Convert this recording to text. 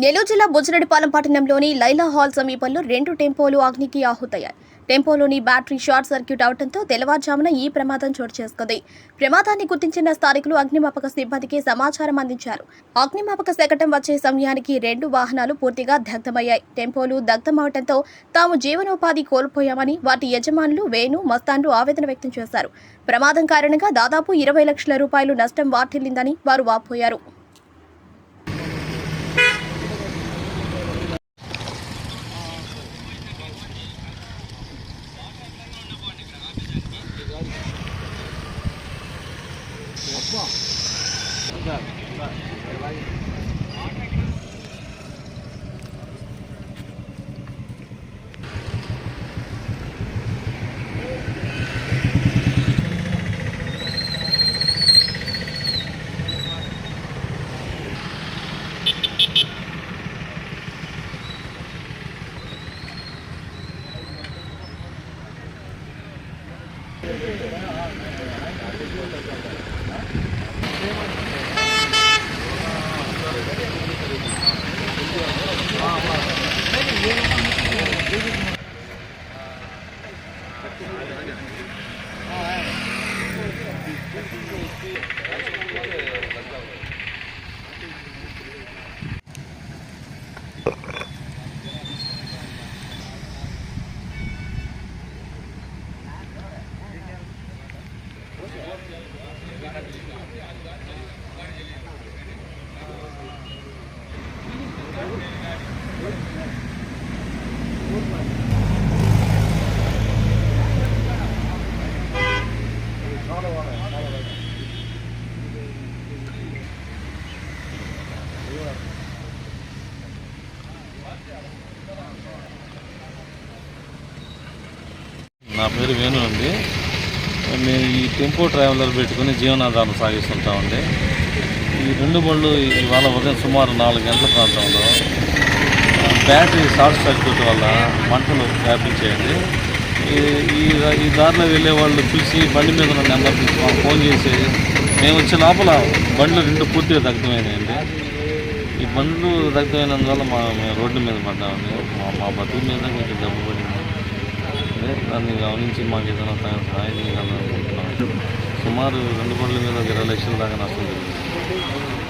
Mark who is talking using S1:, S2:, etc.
S1: నెల్లూరు జిల్లా బుజ్జిరెడ్డిపాలెం పట్టణంలోని లైలా హాల్ సమీపంలో రెండు టెంపోలు అగ్నికి ఆహుతయ్యాయి. టెంపోలోని బ్యాటరీ షార్ట్ సర్క్యూట్ అవడంతో తెల్లవారుజామున ఈ ప్రమాదం చోటు చేసుకుంది. ప్రమాదాన్ని గుర్తించిన స్థానికులు అగ్నిమాపక సిబ్బందికి సమాచారం అందించారు. అగ్నిమాపక శకటం వచ్చే సమయానికి రెండు వాహనాలు పూర్తిగా దగ్ధమయ్యాయి. టెంపోలు దగ్ధమవడంతో తాము జీవనోపాధి కోల్పోయామని వాటి యజమానులు వేణు మస్తాన్లు ఆవేదన వ్యక్తం చేశారు. ప్రమాదం కారణంగా దాదాపు ఇరవై లక్షల రూపాయలు నష్టం వాటిల్లిందని వారు వాపోయారు. Yapma. Güzel, güzel. Thank you.
S2: నా పేరు వేణు అండి. మేము ఈ టెంపో ట్రావెలర్ పెట్టుకుని జీవనాధారం సాగిస్తుంటామండి ఈ రెండు బళ్ళు ఇవాళ ఉదయం సుమారు నాలుగు గంటల ప్రాంతంలో. బ్యాటరీ షార్ట్ సర్క్యూట్ వల్ల మంటలు వ్యాపించేయండి. ఈ ఈ దారిలో వెళ్ళే వాళ్ళు చూసి బండి మీద ఉన్న నెంబర్ తీసి మాకు ఫోన్ చేసి మేము వచ్చే లోపల బండ్లు రెండు పూర్తిగా దగ్ధమైనాయండి. ఈ బండ్లు దగ్ధమైనందువల్ల మా మేము రోడ్డు మీద పడ్డామండి. మా మా బతుకు మీద కొంచెం దెబ్బ పడింది. అదే దాన్ని గమనించి మాకు ఏదైనా తగిన సహాయం చేయాలని చేయాలనుకుంటున్నాం సుమారు రెండు బండ్ల మీద ఇరవై లక్షల దాకా నష్టం జరిగింది.